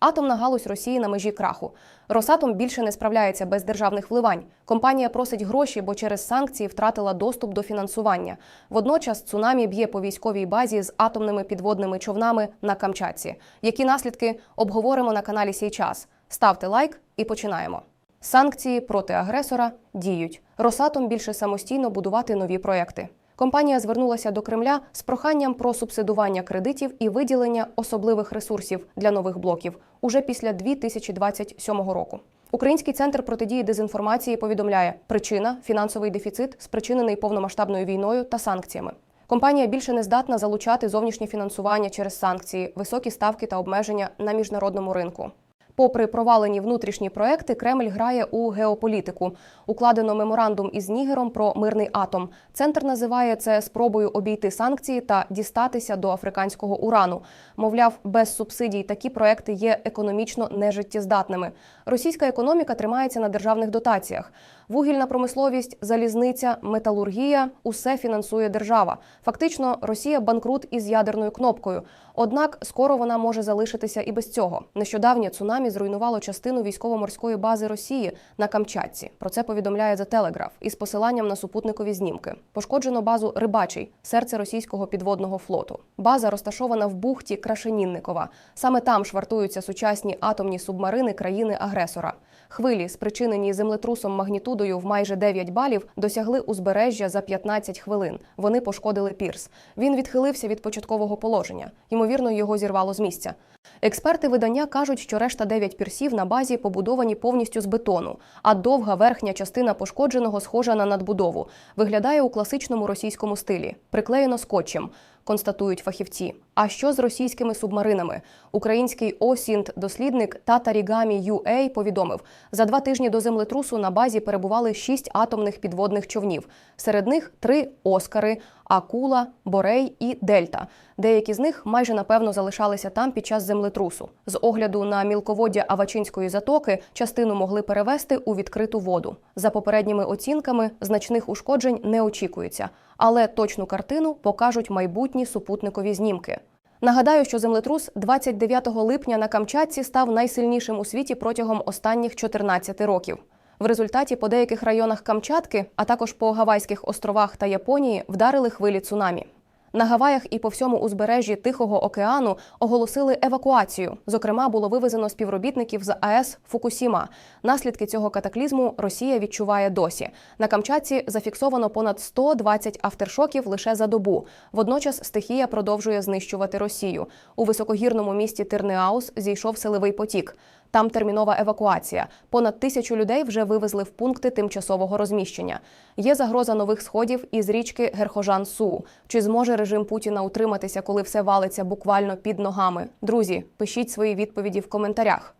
Атомна галузь Росії на межі краху. Росатом більше не справляється без державних вливань. Компанія просить гроші, бо через санкції втратила доступ до фінансування. Водночас цунамі б'є по військовій базі з атомними підводними човнами на Камчатці. Які наслідки обговоримо на каналі Сій час. Ставте лайк і починаємо. Санкції проти агресора діють. Росатом більше самостійно будувати нові проекти. Компанія звернулася до Кремля з проханням про субсидування кредитів і виділення особливих ресурсів для нових блоків уже після 2027 року. Український центр протидії дезінформації повідомляє, причина фінансовий дефіцит, спричинений повномасштабною війною та санкціями. Компанія більше не здатна залучати зовнішнє фінансування через санкції, високі ставки та обмеження на міжнародному ринку. Попри провалені внутрішні проекти, Кремль грає у геополітику. Укладено меморандум із Нігером про мирний атом. Центр називає це спробою обійти санкції та дістатися до африканського урану. Мовляв, без субсидій такі проекти є економічно нежиттєздатними. Російська економіка тримається на державних дотаціях. Вугільна промисловість, залізниця, металургія усе фінансує держава. Фактично, Росія банкрут із ядерною кнопкою. Однак скоро вона може залишитися і без цього. Нещодавнє цунамі зруйнувало частину військово-морської бази Росії на Камчатці. Про це повідомляє The Telegraph із посиланням на супутникові знімки. Пошкоджено базу Рибачий, серце російського підводного флоту. База розташована в бухті Крашенінникова. Саме там швартуються сучасні атомні субмарини країни-агресора. Хвилі, спричинені землетрусом магнітудою в майже 9 балів, досягли узбережжя за 15 хвилин. Вони пошкодили пірс. Він відхилився від початкового положення. Ймовірно, його зірвало з місця. Експерти видання кажуть, що решта 9 пірсів на базі побудовані повністю з бетону, а довга верхня частина пошкодженого схожа на надбудову. Виглядає у класичному російському стилі, приклеєно скотчем. Констатують фахівці. А що з російськими субмаринами? Український осінт дослідник Татарігамі UA повідомив, за два тижні до землетрусу на базі перебували шість атомних підводних човнів. Серед них три Оскари, Акула, Борей і Дельта. Деякі з них майже напевно залишалися там під час землетрусу. З огляду на мілководдя Авачинської затоки частину могли перевести у відкриту воду. За попередніми оцінками значних ушкоджень не очікується, але точну картину покажуть майбутні супутникові знімки. Нагадаю, що землетрус 29 липня на Камчатці став найсильнішим у світі протягом останніх 14 років. В результаті по деяких районах Камчатки, а також по Гавайських островах та Японії вдарили хвилі цунамі. На Гаваях і по всьому узбережжі Тихого океану оголосили евакуацію. Зокрема, було вивезено співробітників з АЕС Фукусіма. Наслідки цього катаклізму Росія відчуває досі. На Камчатці зафіксовано понад 120 автершоків лише за добу. Водночас стихія продовжує знищувати Росію. У високогірному місті Тирнеаус зійшов селевий потік. Там термінова евакуація. Понад тисячу людей вже вивезли в пункти тимчасового розміщення. Є загроза нових сходів із річки Герхожан Су. Чи зможе режим Путіна утриматися, коли все валиться буквально під ногами? Друзі, пишіть свої відповіді в коментарях.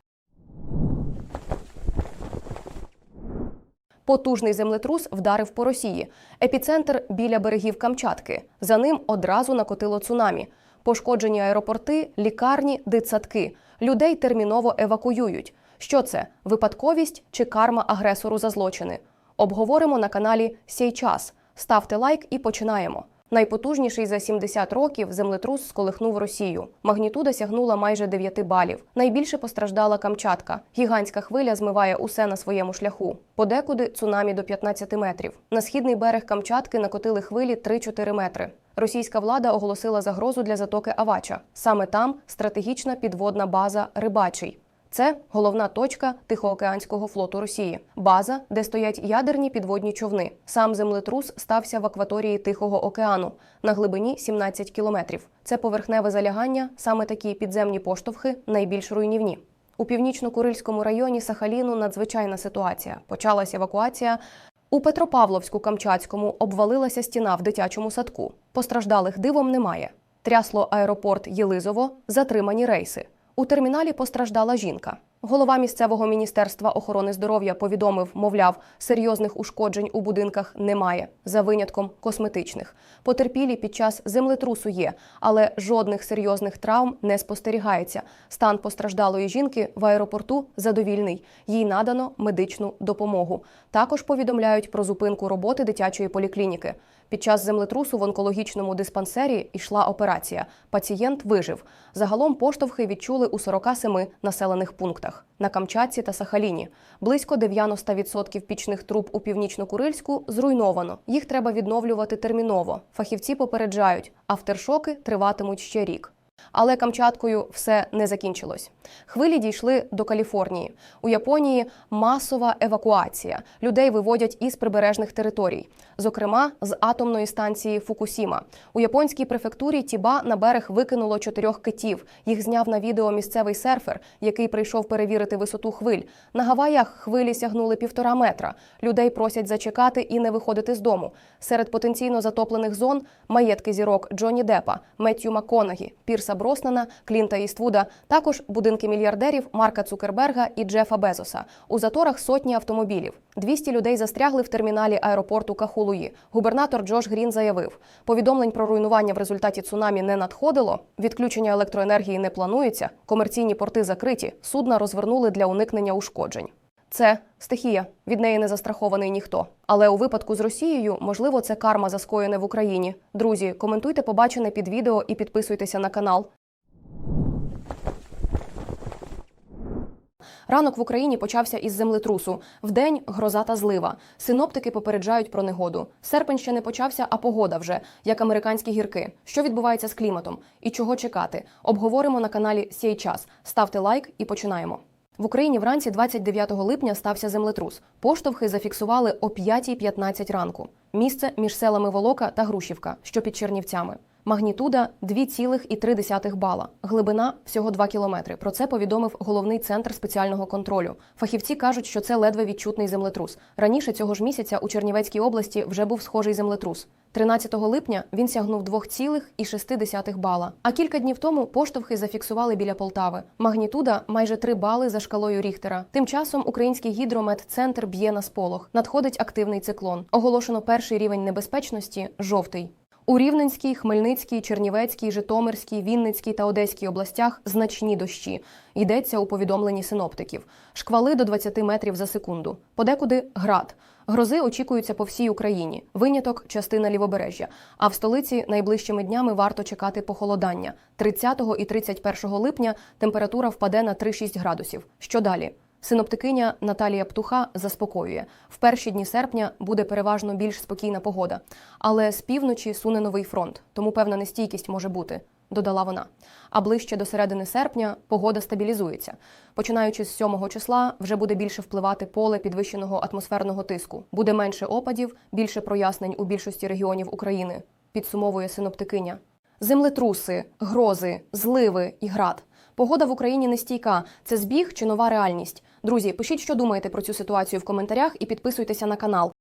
Потужний землетрус вдарив по Росії. Епіцентр біля берегів Камчатки. За ним одразу накотило цунамі. Пошкоджені аеропорти, лікарні, дитсадки. Людей терміново евакуюють. Що це випадковість чи карма агресору за злочини? Обговоримо на каналі Сей час. Ставте лайк і починаємо. Найпотужніший за 70 років землетрус сколихнув Росію. Магнітуда сягнула майже 9 балів. Найбільше постраждала Камчатка. Гігантська хвиля змиває усе на своєму шляху. Подекуди цунамі до 15 метрів. На східний берег Камчатки накотили хвилі 3-4 метри. Російська влада оголосила загрозу для затоки Авача. Саме там стратегічна підводна база Рибачий. Це головна точка Тихоокеанського флоту Росії, база, де стоять ядерні підводні човни. Сам землетрус стався в акваторії Тихого океану на глибині 17 кілометрів. Це поверхневе залягання, саме такі підземні поштовхи найбільш руйнівні. У північно-Курильському районі Сахаліну надзвичайна ситуація. Почалась евакуація. У Петропавловську-Камчатському обвалилася стіна в дитячому садку. Постраждалих дивом немає. Трясло аеропорт Єлизово, затримані рейси. У терміналі постраждала жінка. Голова місцевого міністерства охорони здоров'я повідомив, мовляв, серйозних ушкоджень у будинках немає, за винятком косметичних. Потерпілі під час землетрусу є, але жодних серйозних травм не спостерігається. Стан постраждалої жінки в аеропорту задовільний. Їй надано медичну допомогу. Також повідомляють про зупинку роботи дитячої поліклініки. Під час землетрусу в онкологічному диспансері йшла операція. Пацієнт вижив. Загалом поштовхи відчули у 47 населених пунктах на Камчатці та Сахаліні. Близько 90% пічних труб у північно-Курильську зруйновано. Їх треба відновлювати терміново. Фахівці попереджають, автершоки триватимуть ще рік. Але Камчаткою все не закінчилось. Хвилі дійшли до Каліфорнії. У Японії масова евакуація. Людей виводять із прибережних територій, зокрема з атомної станції Фукусіма. У японській префектурі Тіба на берег викинуло чотирьох китів. Їх зняв на відео місцевий серфер, який прийшов перевірити висоту хвиль. На Гаваях хвилі сягнули півтора метра. Людей просять зачекати і не виходити з дому. Серед потенційно затоплених зон маєтки зірок Джонні Деппа, Меттью Макконагі, Пірса Броснана, Клінта Іствуда, також будинки мільярдерів Марка Цукерберга і Джефа Безоса. У заторах сотні автомобілів. 200 людей застрягли в терміналі аеропорту Кахулуї. Губернатор Джош Грін заявив: повідомлень про руйнування в результаті цунамі не надходило. Відключення електроенергії не планується. Комерційні порти закриті. Судна розвернули для уникнення ушкоджень. Це стихія. Від неї не застрахований ніхто. Але у випадку з Росією, можливо, це карма за скоєне в Україні. Друзі, коментуйте побачене під відео і підписуйтеся на канал. Ранок в Україні почався із землетрусу. Вдень гроза та злива. Синоптики попереджають про негоду. Серпень ще не почався, а погода вже як американські гірки. Що відбувається з кліматом і чого чекати? Обговоримо на каналі Сій час. Ставте лайк і починаємо. В Україні вранці 29 липня стався землетрус. Поштовхи зафіксували о 5.15 ранку. Місце між селами Волока та Грушівка, що під Чернівцями. Магнітуда 2,3 бала, глибина всього 2 кілометри. Про це повідомив головний центр спеціального контролю. Фахівці кажуть, що це ледве відчутний землетрус. Раніше цього ж місяця у Чернівецькій області вже був схожий землетрус. 13 липня він сягнув 2,6 бала. А кілька днів тому поштовхи зафіксували біля Полтави. Магнітуда майже 3 бали за шкалою Ріхтера. Тим часом український гідрометцентр б'є на сполох. Надходить активний циклон. Оголошено перший рівень небезпечності жовтий. У Рівненській, Хмельницькій, Чернівецькій, Житомирській, Вінницькій та Одеській областях значні дощі. Йдеться у повідомленні синоптиків. Шквали до 20 метрів за секунду. Подекуди град. Грози очікуються по всій Україні. Виняток частина лівобережжя. А в столиці найближчими днями варто чекати похолодання. 30 і 31 липня температура впаде на 3-6 градусів. Що далі? Синоптикиня Наталія Птуха заспокоює: в перші дні серпня буде переважно більш спокійна погода, але з півночі суне новий фронт, тому певна нестійкість може бути. Додала вона. А ближче до середини серпня погода стабілізується. Починаючи з 7 числа, вже буде більше впливати поле підвищеного атмосферного тиску. Буде менше опадів, більше прояснень у більшості регіонів України. Підсумовує синоптикиня. Землетруси, грози, зливи і град. Погода в Україні нестійка. Це збіг чи нова реальність. Друзі, пишіть, що думаєте про цю ситуацію в коментарях і підписуйтеся на канал.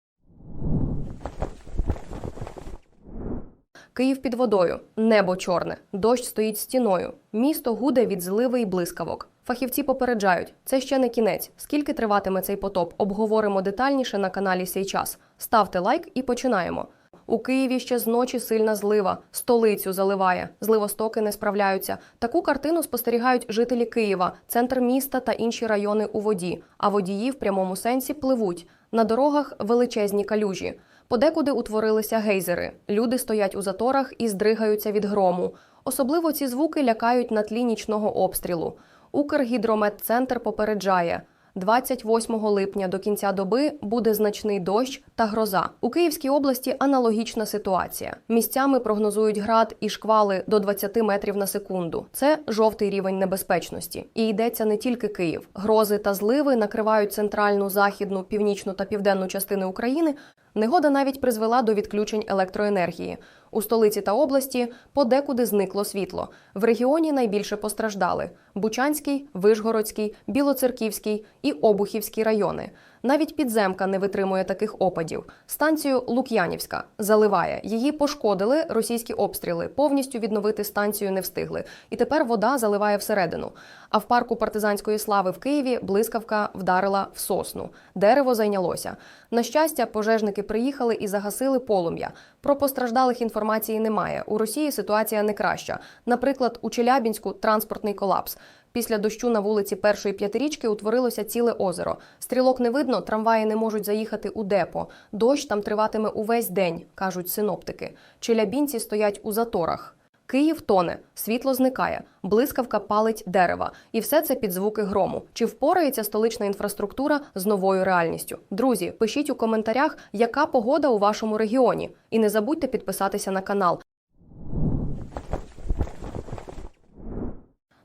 Київ під водою, небо чорне, дощ стоїть стіною. Місто гуде від зливи й блискавок. Фахівці попереджають, це ще не кінець. Скільки триватиме цей потоп? Обговоримо детальніше на каналі Сей час. Ставте лайк і починаємо. У Києві ще з ночі сильна злива, столицю заливає. Зливостоки не справляються. Таку картину спостерігають жителі Києва, центр міста та інші райони у воді. А водії в прямому сенсі пливуть. На дорогах величезні калюжі. Подекуди утворилися гейзери. Люди стоять у заторах і здригаються від грому. Особливо ці звуки лякають на тлі нічного обстрілу. Укргідрометцентр попереджає. 28 липня до кінця доби буде значний дощ та гроза. У Київській області аналогічна ситуація. Місцями прогнозують град і шквали до 20 метрів на секунду. Це жовтий рівень небезпечності. І йдеться не тільки Київ. Грози та зливи накривають центральну, західну, північну та південну частини України. Негода навіть призвела до відключень електроенергії. У столиці та області подекуди зникло світло. В регіоні найбільше постраждали: Бучанський, Вишгородський, Білоцерківський і Обухівський райони. Навіть підземка не витримує таких опадів. Станцію Лук'янівська заливає. Її пошкодили російські обстріли. Повністю відновити станцію не встигли. І тепер вода заливає всередину. А в парку партизанської слави в Києві блискавка вдарила в сосну. Дерево зайнялося. На щастя, пожежники приїхали і загасили полум'я. Про постраждалих інформації немає. У Росії ситуація не краща. Наприклад, у Челябінську транспортний колапс. Після дощу на вулиці першої п'ятирічки утворилося ціле озеро. Стрілок не видно, трамваї не можуть заїхати у депо. Дощ там триватиме увесь день, кажуть синоптики. Челябінці стоять у заторах. Київ тоне, світло зникає, блискавка палить дерева, і все це під звуки грому. Чи впорається столична інфраструктура з новою реальністю? Друзі, пишіть у коментарях, яка погода у вашому регіоні, і не забудьте підписатися на канал.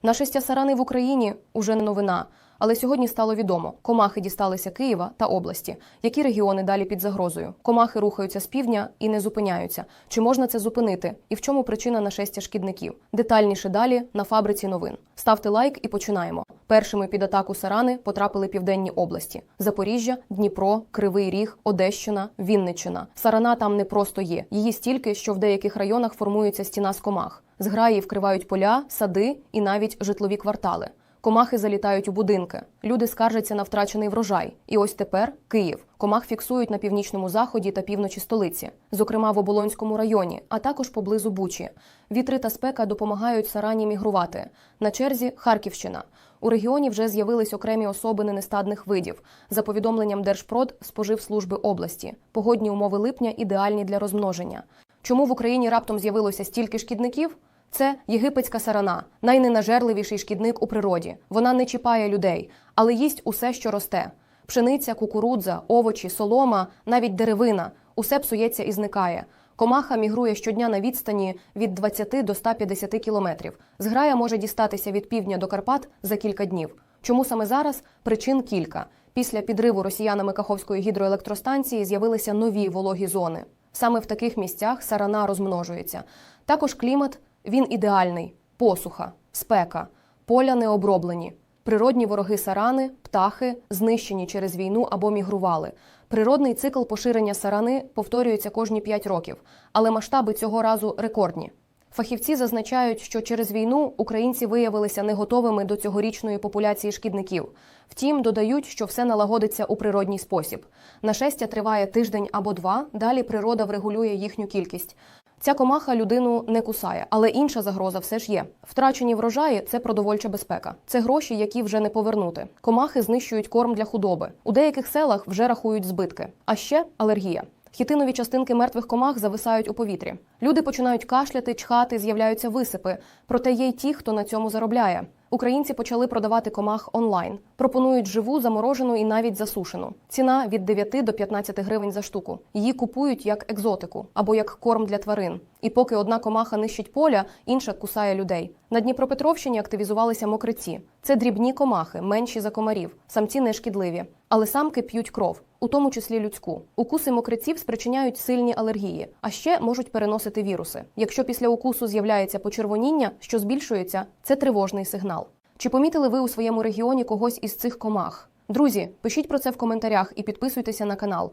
Нашестя сарани в Україні уже не новина. Але сьогодні стало відомо: комахи дісталися Києва та області. Які регіони далі під загрозою? Комахи рухаються з півдня і не зупиняються. Чи можна це зупинити? І в чому причина нашестя шкідників? Детальніше далі на фабриці новин. Ставте лайк і починаємо. Першими під атаку сарани потрапили південні області: Запоріжжя, Дніпро, Кривий Ріг, Одещина, Вінниччина. Сарана там не просто є. Її стільки, що в деяких районах формується стіна з комах. Зграї вкривають поля, сади і навіть житлові квартали. Комахи залітають у будинки. Люди скаржаться на втрачений врожай. І ось тепер Київ. Комах фіксують на північному заході та півночі столиці, зокрема в Оболонському районі, а також поблизу Бучі. Вітри та спека допомагають сарані мігрувати. На черзі Харківщина. У регіоні вже з'явились окремі особини нестадних видів. За повідомленням Держпрод, споживслужби області. Погодні умови липня ідеальні для розмноження. Чому в Україні раптом з'явилося стільки шкідників? Це єгипетська сарана, найненажерливіший шкідник у природі. Вона не чіпає людей, але їсть усе, що росте: пшениця, кукурудза, овочі, солома, навіть деревина усе псується і зникає. Комаха мігрує щодня на відстані від 20 до 150 кілометрів. Зграя може дістатися від півдня до Карпат за кілька днів. Чому саме зараз? Причин кілька. Після підриву росіянами Каховської гідроелектростанції з'явилися нові вологі зони. Саме в таких місцях сарана розмножується. Також клімат він ідеальний: посуха, спека, поля не оброблені. Природні вороги сарани, птахи, знищені через війну або мігрували. Природний цикл поширення сарани повторюється кожні 5 років, але масштаби цього разу рекордні. Фахівці зазначають, що через війну українці виявилися не готовими до цьогорічної популяції шкідників. Втім, додають, що все налагодиться у природній спосіб. Нашестя триває тиждень або два. Далі природа врегулює їхню кількість. Ця комаха людину не кусає, але інша загроза все ж є. Втрачені врожаї це продовольча безпека. Це гроші, які вже не повернути. Комахи знищують корм для худоби. У деяких селах вже рахують збитки. А ще алергія. Хітинові частинки мертвих комах зависають у повітрі. Люди починають кашляти, чхати, з'являються висипи. Проте є й ті, хто на цьому заробляє. Українці почали продавати комах онлайн. Пропонують живу, заморожену і навіть засушену. Ціна від 9 до 15 гривень за штуку. Її купують як екзотику або як корм для тварин. І поки одна комаха нищить поля, інша кусає людей. На Дніпропетровщині активізувалися мокриці. Це дрібні комахи, менші за комарів. Самці не шкідливі, але самки п'ють кров, у тому числі людську. Укуси мокриців спричиняють сильні алергії, а ще можуть переносити віруси. Якщо після укусу з'являється почервоніння, що збільшується, це тривожний сигнал. Чи помітили ви у своєму регіоні когось із цих комах? Друзі, пишіть про це в коментарях і підписуйтеся на канал.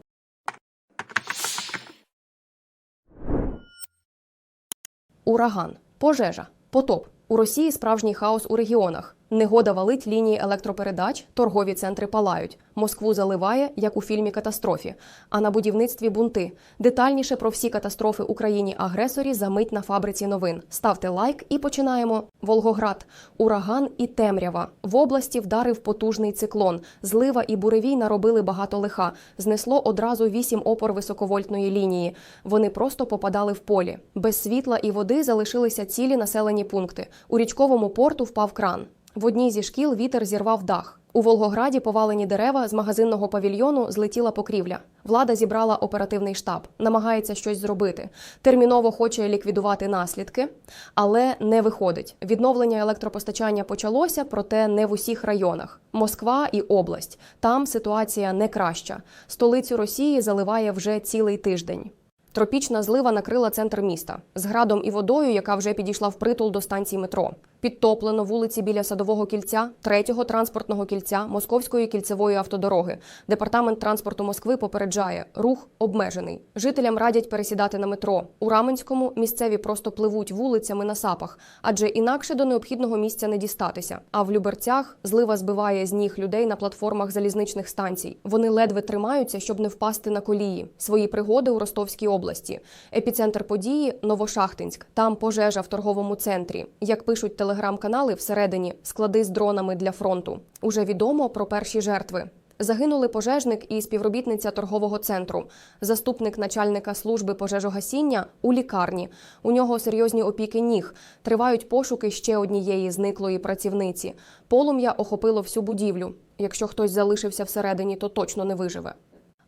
Ураган, пожежа, потоп. У Росії справжній хаос у регіонах. Негода валить лінії електропередач, торгові центри палають. Москву заливає, як у фільмі Катастрофі. А на будівництві бунти. Детальніше про всі катастрофи Україні агресорі замить на фабриці новин. Ставте лайк і починаємо. Волгоград, ураган і темрява. В області вдарив потужний циклон. Злива і буревій наробили багато лиха. Знесло одразу вісім опор високовольтної лінії. Вони просто попадали в полі. Без світла і води залишилися цілі населені пункти. У річковому порту впав кран. В одній зі шкіл вітер зірвав дах. У Волгограді повалені дерева з магазинного павільйону злетіла покрівля. Влада зібрала оперативний штаб, намагається щось зробити. Терміново хоче ліквідувати наслідки, але не виходить. Відновлення електропостачання почалося, проте не в усіх районах. Москва і область. Там ситуація не краща. Столицю Росії заливає вже цілий тиждень. Тропічна злива накрила центр міста з градом і водою, яка вже підійшла впритул до станції метро. Підтоплено вулиці біля садового кільця, третього транспортного кільця Московської кільцевої автодороги. Департамент транспорту Москви попереджає, рух обмежений. Жителям радять пересідати на метро. У Раменському місцеві просто пливуть вулицями на сапах, адже інакше до необхідного місця не дістатися. А в Люберцях злива збиває з ніг людей на платформах залізничних станцій. Вони ледве тримаються, щоб не впасти на колії. Свої пригоди у Ростовській області. Епіцентр події Новошахтинськ. Там пожежа в торговому центрі. Як пишуть телеграм телеграм-канали всередині склади з дронами для фронту. Уже відомо про перші жертви. Загинули пожежник і співробітниця торгового центру, заступник начальника служби пожежогасіння у лікарні. У нього серйозні опіки ніг. Тривають пошуки ще однієї зниклої працівниці. Полум'я охопило всю будівлю. Якщо хтось залишився всередині, то точно не виживе.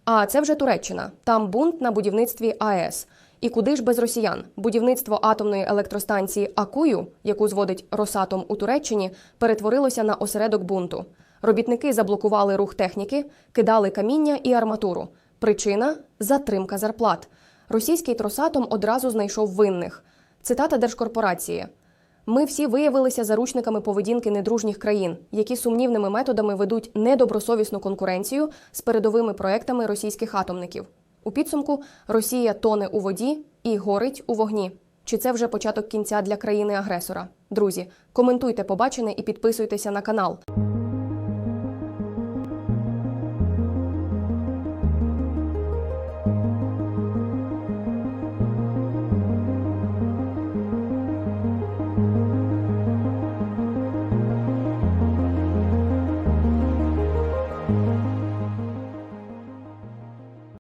А це вже Туреччина. Там бунт на будівництві АЕС. І куди ж без росіян? Будівництво атомної електростанції Акую, яку зводить Росатом у Туреччині, перетворилося на осередок бунту. Робітники заблокували рух техніки, кидали каміння і арматуру. Причина затримка зарплат. Російський Тросатом одразу знайшов винних. Цитата держкорпорації. Ми всі виявилися заручниками поведінки недружніх країн, які сумнівними методами ведуть недобросовісну конкуренцію з передовими проектами російських атомників. У підсумку Росія тоне у воді і горить у вогні. Чи це вже початок кінця для країни-агресора? Друзі, коментуйте побачене і підписуйтеся на канал.